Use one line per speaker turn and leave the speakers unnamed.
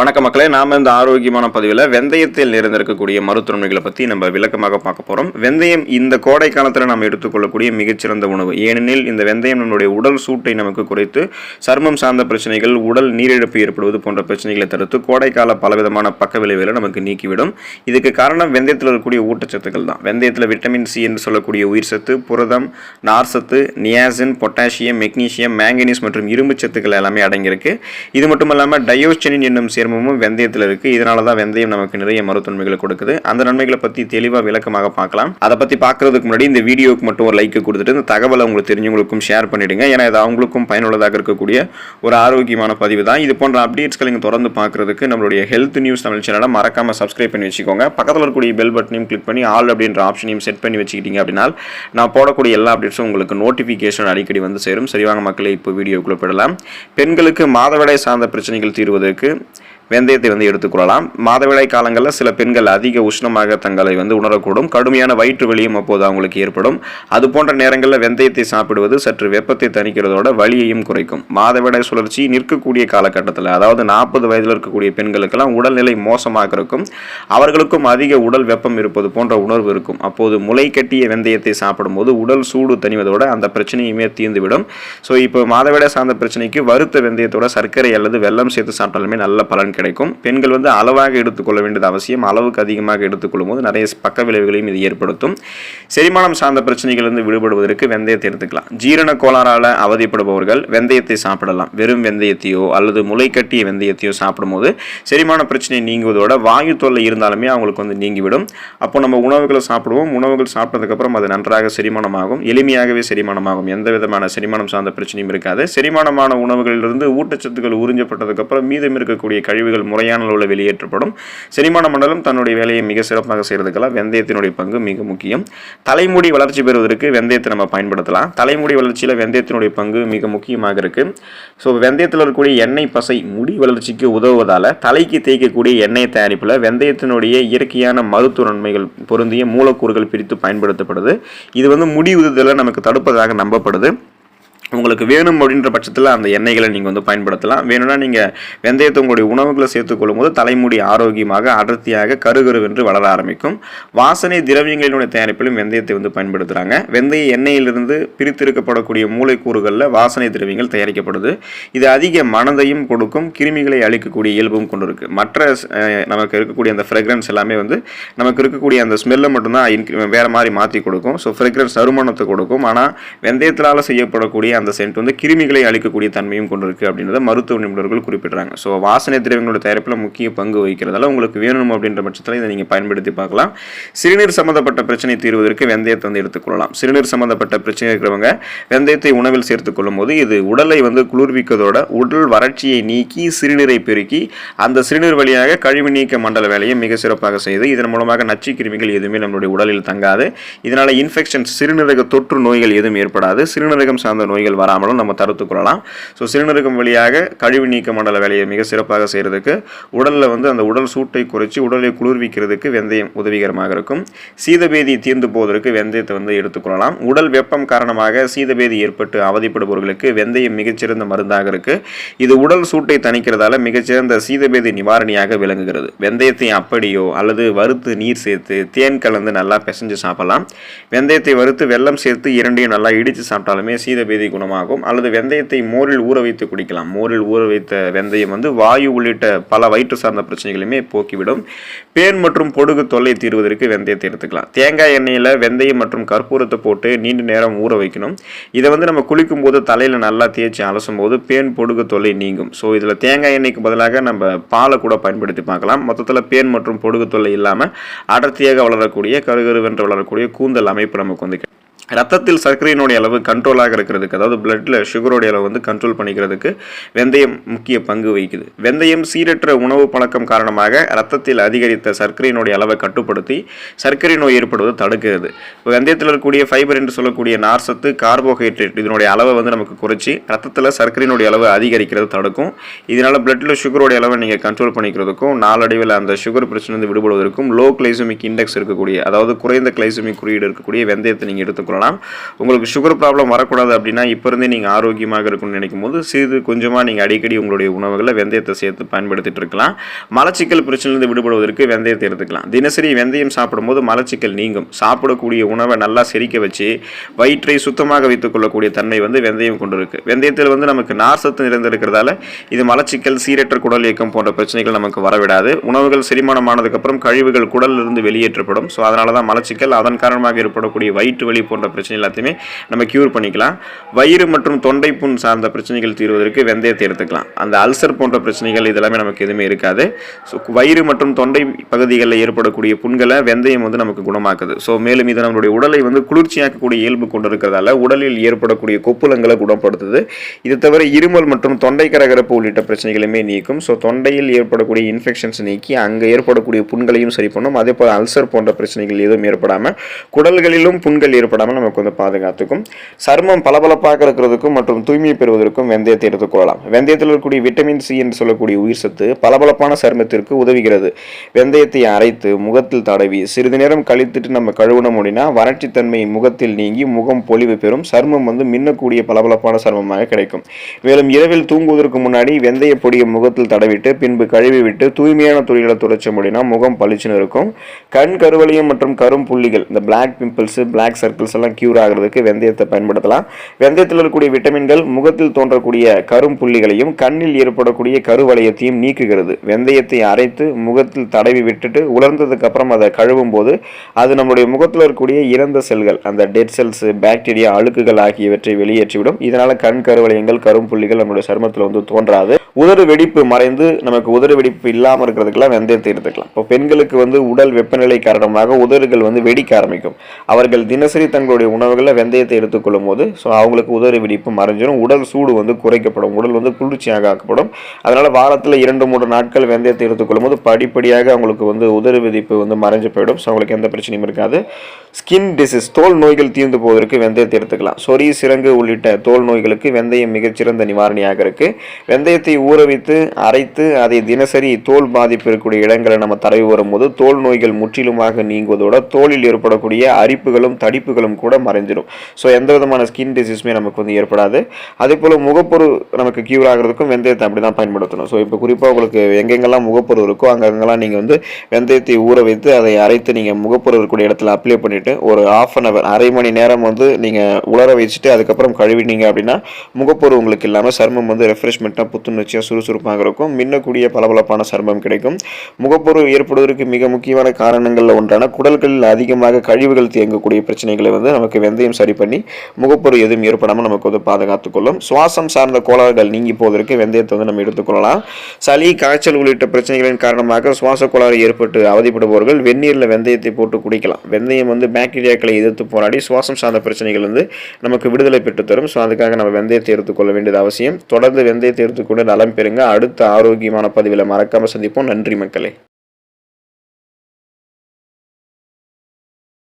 வணக்க மக்களே நாம இந்த ஆரோக்கியமான பதிவில் வெந்தயத்தில் நிறைந்திருக்கக்கூடிய மருத்துவமைகளை பற்றி நம்ம விளக்கமாக பார்க்க போகிறோம் வெந்தயம் இந்த கோடை காலத்தில் நாம் எடுத்துக்கொள்ளக்கூடிய மிகச்சிறந்த உணவு. ஏனெனில் இந்த வெந்தயம் நம்மளுடைய உடல் சூட்டை நமக்கு குறைத்து சர்மம் சார்ந்த பிரச்சனைகள் உடல் நீரிழப்பு ஏற்படுவது போன்ற பிரச்சனைகளை தடுத்து கோடைக்கால பலவிதமான பக்க விளைவுகளை நமக்கு நீக்கிவிடும். இதுக்கு காரணம் வெந்தயத்தில் இருக்கக்கூடிய ஊட்டச்சத்துக்கள் தான். வெந்தயத்தில் விட்டமின் சி என்று சொல்லக்கூடிய உயிர் சத்து புரதம் நார்சத்து நியாசின் பொட்டாசியம் மெக்னீசியம் மேங்கனீஸ் மற்றும் இரும்பு சத்துக்கள் எல்லாமே அடங்கியிருக்கு. இது மட்டும் இல்லாமல் டயோஸ்டனின் என்னும் சேர்மமும் வெந்தயத்தில் இருக்குது இதனால தான் வெந்தயம் நமக்கு நிறைய மருத்துவன்மைகளை கொடுக்குது. அந்த நன்மைகளை பற்றி தெளிவாக விளக்கமாக பார்க்கலாம். அதை பற்றி பார்க்கறதுக்கு முன்னாடி இந்த வீடியோவுக்கு மட்டும் ஒரு லைக் கொடுத்துட்டு இந்த தகவலை உங்களுக்கு தெரிஞ்சவங்களுக்கும் ஷேர் பண்ணிடுங்க. ஏன்னா இது அவங்களுக்கும் பயனுள்ளதாக இருக்கக்கூடிய ஒரு ஆரோக்கியமான பதிவு தான். இது போன்ற அப்டேட்ஸ்களை நீங்கள் தொடர்ந்து பார்க்கறதுக்கு நம்மளுடைய ஹெல்த் நியூஸ் தமிழ் சேனலை மறக்காமல் சப்ஸ்கிரைப் பண்ணி வச்சுக்கோங்க. பக்கத்தில் இருக்கக்கூடிய பெல் பட்டனையும் கிளிக் பண்ணி ஆல் அப்படின்ற ஆப்ஷனையும் செட் பண்ணி வச்சுக்கிட்டீங்க அப்படின்னா நான் போடக்கூடிய எல்லா அப்டேட்ஸும் உங்களுக்கு நோட்டிஃபிகேஷன் அடிக்கடி வந்து சேரும். சரிவாங்க மக்களை இப்போ வீடியோக்குள்ளே போயிடலாம். பெண்களுக்கு மாதவிடாய் சார்ந்த பிரச்சனைகள் தீர்வதற்கு வெந்தயத்தை வந்து எடுத்துக்கொள்ளலாம் மாதவிடாய் காலங்களில் சில பெண்கள் அதிக உஷ்ணமாக தங்களை வந்து உணரக்கூடும். கடுமையான வயிற்று வலியும் அப்போது அவங்களுக்கு ஏற்படும். அது போன்ற நேரங்களில் வெந்தயத்தை சாப்பிடுவது சற்று வெப்பத்தை தணிக்கிறதோட வலியையும் குறைக்கும். மாதவிடாய் சுழற்சி நிற்கக்கூடிய காலகட்டத்தில் அதாவது நாற்பது வயதில் இருக்கக்கூடிய பெண்களுக்கெல்லாம் உடல்நிலை மோசமாக இருக்கும். அவர்களுக்கும் அதிக உடல் வெப்பம் இருப்பது போன்ற உணர்வு இருக்கும். அப்போது முளை கட்டிய வெந்தயத்தை சாப்பிடும்போது உடல் சூடு தணிவதோட அந்த பிரச்சனையுமே தீர்ந்துவிடும். ஸோ இப்போ மாதவிடாய் சார்ந்த பிரச்சனைக்கு வறுத்த வெந்தயத்தோட சர்க்கரை அல்லது வெல்லம் சேர்த்து சாப்பிட்டாலுமே நல்ல பலன் கிடைக்கும். பெண்கள் வந்து அளவாக எடுத்துக்கொள்ள வேண்டியது அவசியம். அளவுக்கு அதிகமாக எடுத்துக்கொள்ளும் போது நிறைய பக்க விளைவுகளையும் இது ஏற்படுத்தும். செரிமானம் சார்ந்த பிரச்சனைகளிலிருந்து விடுபடுவதற்கு வெந்தயத்தை எடுத்துக்கலாம். ஜீரண கோளாறால் அவதிப்படுபவர்கள் வெந்தயத்தை சாப்பிடலாம். வெறும் வெந்தயத்தையோ அல்லது முளை கட்டிய வெந்தயத்தையோ சாப்பிடும்போது செரிமான பிரச்சனை நீங்குவதோட வாயு தொல்லை இருந்தாலுமே அவங்களுக்கு வந்து நீங்கிவிடும். அப்போ நம்ம உணவுகளை சாப்பிடுவோம். உணவுகள் சாப்பிட்டதுக்கப்புறம் அது நன்றாக செரிமானமாகும். எளிமையாகவே செரிமானமாகும். எந்த விதமான செரிமானம் சார்ந்த பிரச்சனையும் இருக்காது. செரிமானமான உணவுகளிலிருந்து ஊட்டச்சத்துக்கள் உறிஞ்சப்பட்டதுக்கப்புறம் மீதம் இருக்கக்கூடிய கழிவு கழிவுகள் முறையான அளவில் வெளியேற்றப்படும். செரிமான மண்டலம் தன்னுடைய வேலையை மிக சிறப்பாக செய்கிறதுக்கெல்லாம் வெந்தயத்தினுடைய பங்கு மிக முக்கியம். தலைமுடி வளர்ச்சி பெறுவதற்கு வெந்தயத்தை நம்ம பயன்படுத்தலாம். தலைமுடி வளர்ச்சியில் வெந்தயத்தினுடைய பங்கு மிக முக்கியமாக இருக்குது ஸோ வெந்தயத்தில் இருக்கக்கூடிய எண்ணெய் பசை முடி வளர்ச்சிக்கு உதவுவதால் தலைக்கு தேய்க்கக்கூடிய எண்ணெய் தயாரிப்பில் வெந்தயத்தினுடைய இயற்கையான மருத்துவ நன்மைகள் பொருந்திய மூலக்கூறுகள் பிரித்து பயன்படுத்தப்படுது. இது வந்து முடி உதவுதலை நமக்கு தடுப்பதாக நம்பப்படுது. உங்களுக்கு வேணும் அப்படின்ற பட்சத்தில் அந்த எண்ணெய்களை நீங்கள் வந்து பயன்படுத்தலாம். வேணும்னா நீங்கள் வெந்தயத்தை உங்களுடைய உணவுகளை சேர்த்துக்கொள்ளும் போது தலைமுடி ஆரோக்கியமாக அடர்த்தியாக கருகருவென்று வளர ஆரம்பிக்கும். வாசனை திரவியங்களினுடைய தயாரிப்பிலும் வெந்தயத்தை வந்து பயன்படுத்துகிறாங்க வெந்தய எண்ணெயிலிருந்து பிரித்திருக்கப்படக்கூடிய மூளைக்கூறுகளில் வாசனை திரவியங்கள் தயாரிக்கப்படுது. இது அதிக மனதையும் கொடுக்கும் கிருமிகளை அழிக்கக்கூடிய இயல்பும் கொண்டு இருக்குது மற்ற நமக்கு இருக்கக்கூடிய அந்த ஃப்ரெக்ரன்ஸ் எல்லாமே வந்து நமக்கு இருக்கக்கூடிய அந்த ஸ்மெல்லை மட்டும்தான் incre- வேறு மாதிரி மாற்றி கொடுக்கும். ஸோ ஃப்ரெக்ரன்ஸ் நறுமணத்தை கொடுக்கும். ஆனால் வெந்தயத்தினால் செய்யப்படக்கூடிய அந்த சென்ட் வந்து கிருமிகளை அழிக்கக்கூடிய தன்மையும் கொண்டிருக்கு அப்படின்றத மருத்துவ நிபுணர்கள் குறிப்பிடுறாங்க. ஸோ வாசனை திரவியங்களோட தயாரிப்பில் முக்கிய பங்கு வகிக்கிறதால உங்களுக்கு வேணும் அப்படின்ற பட்சத்தில் இதை நீங்கள் பயன்படுத்தி பார்க்கலாம். சிறுநீர் சம்மந்தப்பட்ட பிரச்சனை தீர்வதற்கு வெந்தயத்தை வந்து எடுத்துக்கொள்ளலாம் சிறுநீர் சம்மந்தப்பட்ட பிரச்சனை இருக்கிறவங்க வெந்தயத்தை உணவில் சேர்த்துக்கொள்ளும் போது இது உடலை வந்து குளிர்விக்கதோட உடல் வறட்சியை நீக்கி சிறுநீரை பெருக்கி அந்த சிறுநீர் வழியாக கழிவு நீக்க மண்டல வேலையை மிக சிறப்பாக செய்து இதன் மூலமாக நச்சு கிருமிகள் எதுவுமே நம்மளுடைய உடலில் தங்காது. இதனால் இன்ஃபெக்ஷன் சிறுநீரக தொற்று நோய்கள் எதுவும் ஏற்படாது. சிறுநீரகம் சார்ந்த நோய்கள் பிரச்சனைகள் வராமலும் நம்ம தடுத்து கொள்ளலாம். ஸோ சிறுநீரகம் வழியாக கழிவு நீக்க மண்டல வேலையை மிக சிறப்பாக செய்கிறதுக்கு உடலில் வந்து அந்த உடல் சூட்டை குறைச்சி உடலை குளிர்விக்கிறதுக்கு வெந்தயம் உதவிகரமாக இருக்கும். சீதபேதி தீர்ந்து போவதற்கு வெந்தயத்தை வந்து எடுத்துக்கொள்ளலாம் உடல் வெப்பம் காரணமாக சீதபேதி ஏற்பட்டு அவதிப்படுபவர்களுக்கு வெந்தயம் மிகச்சிறந்த மருந்தாக இருக்குது இது உடல் சூட்டை தணிக்கிறதால மிகச்சிறந்த சீதபேதி நிவாரணியாக விளங்குகிறது. வெந்தயத்தை அப்படியோ அல்லது வறுத்து நீர் சேர்த்து தேன் கலந்து நல்லா பிசைஞ்சு சாப்பிடலாம். வெந்தயத்தை வறுத்து வெள்ளம் சேர்த்து இரண்டையும் நல்லா இடித்து சாப்பிட்டாலுமே சீதபேதி குணமாகும். அல்லது வெந்தயத்தை மோரில் ஊற வைத்து குடிக்கலாம். மோரில் ஊற வைத்த வெந்தயம் வந்து வாயு உள்ளிட்ட பல வயிற்று சார்ந்த பிரச்சனைகளையுமே போக்கிவிடும். பேன் மற்றும் பொடுகு தொல்லை தீர்வதற்கு வெந்தயத்தை எடுத்துக்கலாம். தேங்காய் எண்ணெயில் வெந்தயம் மற்றும் கற்பூரத்தை போட்டு நீண்ட நேரம் ஊற வைக்கணும். இதை வந்து நம்ம குளிக்கும் போது தலையில் நல்லா தேய்ச்சி அலசும் போது பேன் பொடுகு தொல்லை நீங்கும். ஸோ இதில் தேங்காய் எண்ணெய்க்கு பதிலாக நம்ம பாலை கூட பயன்படுத்தி பார்க்கலாம். மொத்தத்தில் பேன் மற்றும் பொடுகு தொல்லை இல்லாமல் அடர்த்தியாக வளரக்கூடிய கருகருவென்று வளரக்கூடிய கூந்தல் அமைப்பு நமக்கு வந்து ரத்தத்தில் சர்க்கரையினுடைய அளவு கண்ட்ரோலாக இருக்கிறதுக்கு அதாவது பிளட்டில் சுகருடைய அளவு வந்து கண்ட்ரோல் பண்ணிக்கிறதுக்கு வெந்தயம் முக்கிய பங்கு வகிக்குது. வெந்தயம் சீரற்ற உணவு பழக்கம் காரணமாக ரத்தத்தில் அதிகரித்த சர்க்கரையினுடைய அளவை கட்டுப்படுத்தி சர்க்கரை நோய் ஏற்படுவதை தடுக்கிறது. இப்போ வெந்தயத்தில் இருக்கக்கூடிய ஃபைபர் என்று சொல்லக்கூடிய நார்சத்து கார்போஹைட்ரேட் இதனுடைய அளவை வந்து நமக்கு குறைச்சி ரத்தத்தில் சர்க்கரையினுடைய அளவு அதிகரிக்கிறது தடுக்கும். இதனால் பிளட்டில் சுகருடைய அளவை நீங்கள் கண்ட்ரோல் பண்ணிக்கிறதுக்கும் நாளடைவில் அந்த சுகர் பிரச்சனை வந்து விடுபடுவதற்கும் லோ கிளைசமிக் இண்டெக்ஸ் இருக்கக்கூடிய அதாவது குறைந்த கிளைசமிக் குறியீடு இருக்கக்கூடிய வெந்தயத்தை நீங்கள் எடுத்துக்கணும் சொல்லலாம். உங்களுக்கு சுகர் ப்ராப்ளம் வரக்கூடாது அப்படின்னா இப்போ இருந்தே நீங்கள் ஆரோக்கியமாக இருக்கணும்னு நினைக்கும் போது சிறிது கொஞ்சமாக நீங்கள் அடிக்கடி உங்களுடைய உணவுகளில் வெந்தயத்தை சேர்த்து பயன்படுத்திட்டு இருக்கலாம். மலச்சிக்கல் பிரச்சனையிலிருந்து விடுபடுவதற்கு வெந்தயத்தை எடுத்துக்கலாம். தினசரி வெந்தயம் சாப்பிடும்போது மலச்சிக்கல் நீங்கும். சாப்பிடக்கூடிய உணவை நல்லா செரிக்க வச்சு வயிற்றை சுத்தமாக வைத்துக் கொள்ளக்கூடிய தன்மை வந்து வெந்தயம் கொண்டுருக்கு. வெந்தயத்தில் வந்து நமக்கு நார் சத்து நிறைந்திருக்கிறதால இது மலச்சிக்கல் சீரற்ற குடல் இயக்கம் போன்ற பிரச்சனைகள் நமக்கு வரவிடாது. உணவுகள் செரிமானமானதுக்கப்புறம் கழிவுகள் குடலில் இருந்து வெளியேற்றப்படும். ஸோ அதனால தான் மலச்சிக்கல் அதன் காரணமாக ஏற்படக்கூடிய வயிற்று வலி போன்ற பிரச்சனை எல்லாத்தையுமே நம்ம க்யூர் பண்ணிக்கலாம். வயிறு மற்றும் தொண்டை புண் சார்ந்த பிரச்சனைகள் தீர்வதற்கு வெந்தயத்தை எடுத்துக்கலாம். அந்த அல்சர் போன்ற பிரச்சனைகள் இதெல்லாமே நமக்கு எதுவுமே இருக்காது. ஸோ வயிறு மற்றும் தொண்டை பகுதிகளில் ஏற்படக்கூடிய புண்களை வெந்தயம் வந்து நமக்கு குணமாக்குது. ஸோ மேலும் இது நம்மளுடைய உடலை வந்து குளிர்ச்சியாக்கக்கூடிய இயல்பு கொண்டு இருக்கிறதால உடலில் ஏற்படக்கூடிய கொப்புளங்களை குணப்படுத்துது. இது தவிர இருமல் மற்றும் தொண்டை கரகரப்பு உள்ளிட்ட பிரச்சனைகளுமே நீக்கும். ஸோ தொண்டையில் ஏற்படக்கூடிய இன்ஃபெக்ஷன்ஸ் நீக்கி அங்கே ஏற்படக்கூடிய புண்களையும் சரி பண்ணும். அதே போல் அல்சர் போன்ற பிரச்சனைகள் எதுவும் ஏற்படாமல் குடல்களிலும் புண்கள் ஏற்படாமல் நமக்கு வந்து பாதுகாத்துக்கும். சருமம் பளபளப்பாக இருக்கிறதுக்கும் மற்றும் தூய்மையை பெறுவதற்கும் வெந்தயத்தை எடுத்துக்கொள்ளலாம் வெந்தயத்தில் இருக்கக்கூடிய விட்டமின் சி என்று சொல்லக்கூடிய உயிர் சத்து பளபளப்பான சருமத்திற்கு உதவுகிறது. வெந்தயத்தை அரைத்து முகத்தில் தடவி சிறிது நேரம் கழித்துட்டு நம்ம கழுவணும் அப்படின்னா வறட்சித்தன்மை முகத்தில் நீங்கி முகம் பொலிவு பெறும். சருமம் வந்து மின்னக்கூடிய பளபளப்பான சருமமாக கிடைக்கும். மேலும் இரவில் தூங்குவதற்கு முன்னாடி வெந்தய பொடியை முகத்தில் தடவிட்டு பின்பு கழுவி விட்டு தூய்மையான துணிகளை துடைச்ச அப்படின்னா முகம் பளிச்சுன்னு இருக்கும். கண் கருவளையம் மற்றும் கரும் புள்ளிகள் இந்த பிளாக் பிம்பிள்ஸ் பிளாக் சர்க்கிள்ஸ் எல்லாம் கியூர் ஆகிறதுக்கு வெந்தயத்தை பயன்படுத்தலாம். வெந்தயத்தில் இருக்கக்கூடிய விட்டமின்கள் முகத்தில் தோன்றக்கூடிய கரும் புள்ளிகளையும் கண்ணில் ஏற்படக்கூடிய கருவளையத்தையும் நீக்குகிறது. வெந்தயத்தை அரைத்து முகத்தில் தடவி விட்டுட்டு உலர்ந்ததுக்கு அப்புறம் அதை கழுவும் போது அது நம்முடைய முகத்தில் இருக்கக்கூடிய இறந்த செல்கள் அந்த டெட் செல்ஸ் பாக்டீரியா அழுக்குகள் ஆகியவற்றை வெளியேற்றிவிடும். இதனால கண் கருவளையங்கள் கரும் புள்ளிகள் நம்முடைய சருமத்தில் வந்து தோன்றாது. உதடு வெடிப்பு மறைந்து நமக்கு உதடு வெடிப்பு இல்லாமல் இருக்கிறதுக்கெல்லாம் வெந்தயத்தை எடுத்துக்கலாம். இப்போ பெண்களுக்கு வந்து உடல் வெப்பநிலை காரணமாக உதடுகள் வந்து வெடிக்க ஆரம்பிக்கும். அவர்கள் தினசரி தங்களுடைய உணவுகளில் வெந்தயத்தை எடுத்துக்கொள்ளும் போது ஸோ அவங்களுக்கு உதறி வெடிப்பு மறைஞ்சிடும் உடல் சூடு வந்து குறைக்கப்படும் உடல் வந்து குளிர்ச்சியாக ஆக்கப்படும். அதனால் வாரத்தில் இரண்டு மூன்று நாட்கள் வெந்தயத்தை எடுத்துக்கொள்ளும் போது படிப்படியாக அவங்களுக்கு வந்து உதறி வெடிப்பு வந்து மறைஞ்சு போயிடும். ஸோ அவங்களுக்கு எந்த பிரச்சனையும் இருக்காது. ஸ்கின் டிசீஸ் தோல் நோய்கள் தீர்ந்து போவதற்கு வெந்தயத்தை எடுத்துக்கலாம். சொறி சிறங்கு உள்ளிட்ட தோல் நோய்களுக்கு வெந்தயம் மிகச்சிறந்த நிவாரணியாக இருக்கு. வெந்தயத்தை ஊற வைத்து அரைத்து அதை தினசரி தோல் பாதிப்பு இருக்கக்கூடிய இடங்களை நம்ம தடவி வரும்போது தோல் நோய்கள் முற்றிலுமாக நீங்குவதோட தோலில் ஏற்படக்கூடிய அரிப்புகளும் தடிப்புகளும் கூட மறைஞ்சிடும் ஸோ எந்த விதமான ஸ்கின் டிசீஸுமே நமக்கு வந்து ஏற்படாது. அதே போல் முகப்பொரு நமக்கு கியூர் ஆகிறதுக்கும் வெந்தயத்தை அப்படி தான் பயன்படுத்தணும். ஸோ இப்போ குறிப்பாக உங்களுக்கு எங்கெங்கெல்லாம் முகப்பொரு இருக்கோ அங்கங்கெல்லாம் நீங்கள் வந்து வெந்தயத்தை ஊற வைத்து அதை அரைத்து நீங்கள் முகப்பொரு இருக்கக்கூடிய இடத்துல அப்ளை பண்ணிவிட்டு ஒரு ஆஃப் அன் அவர் அரை மணி நேரம் வந்து நீங்கள் உலர வச்சுட்டு அதுக்கப்புறம் கழுவினீங்க அப்படின்னா முகப்பொரு உங்களுக்கு இல்லாமல் சருமம் வந்து ரெஃப்ரெஷ்மெண்ட்டாக புத்துணர்ச்சியாக சுறுசுறுப்பாக இருக்கும். மின்னக்கூடிய பளபளப்பான சருமம் கிடைக்கும். முகப்பொரு ஏற்படுவதற்கு மிக முக்கியமான காரணங்களில் ஒன்றான குடல்களில் அதிகமாக கழிவுகள் தேங்கக்கூடிய பிரச்சனைகளை வந்து நமக்கு வெந்தயம் சரி பண்ணி முகப்பொரு எதுவும் ஏற்படாமல் நமக்கு வந்து பாதுகாத்துக் கொள்ளும் சுவாசம் சார்ந்த கோளாறுகள் நீங்கி போவதற்கு வெந்தயத்தை வந்து நம்ம எடுத்துக்கொள்ளலாம். சளி காய்ச்சல் உள்ளிட்ட பிரச்சனைகளின் காரணமாக சுவாச கோளாறு ஏற்பட்டு அவதிப்படுபவர்கள் வெந்நீரில் வெந்தயத்தை போட்டு குடிக்கலாம். வெந்தயம் வந்து பாக்டீரியாக்களை எதிர்த்து போராடி சுவாசம் சார்ந்த பிரச்சனைகள் வந்து நமக்கு விடுதலை பெற்று தரும் ஸோ அதுக்காக நம்ம வெந்தயத்தை எடுத்துக்கொள்ள வேண்டியது அவசியம். தொடர்ந்து வெந்தயத்தை எடுத்துக்கொண்டு நலம் பெறுங்க. அடுத்த ஆரோக்கியமான பதிவில் மறக்காமல் சந்திப்போம். நன்றி மக்களே.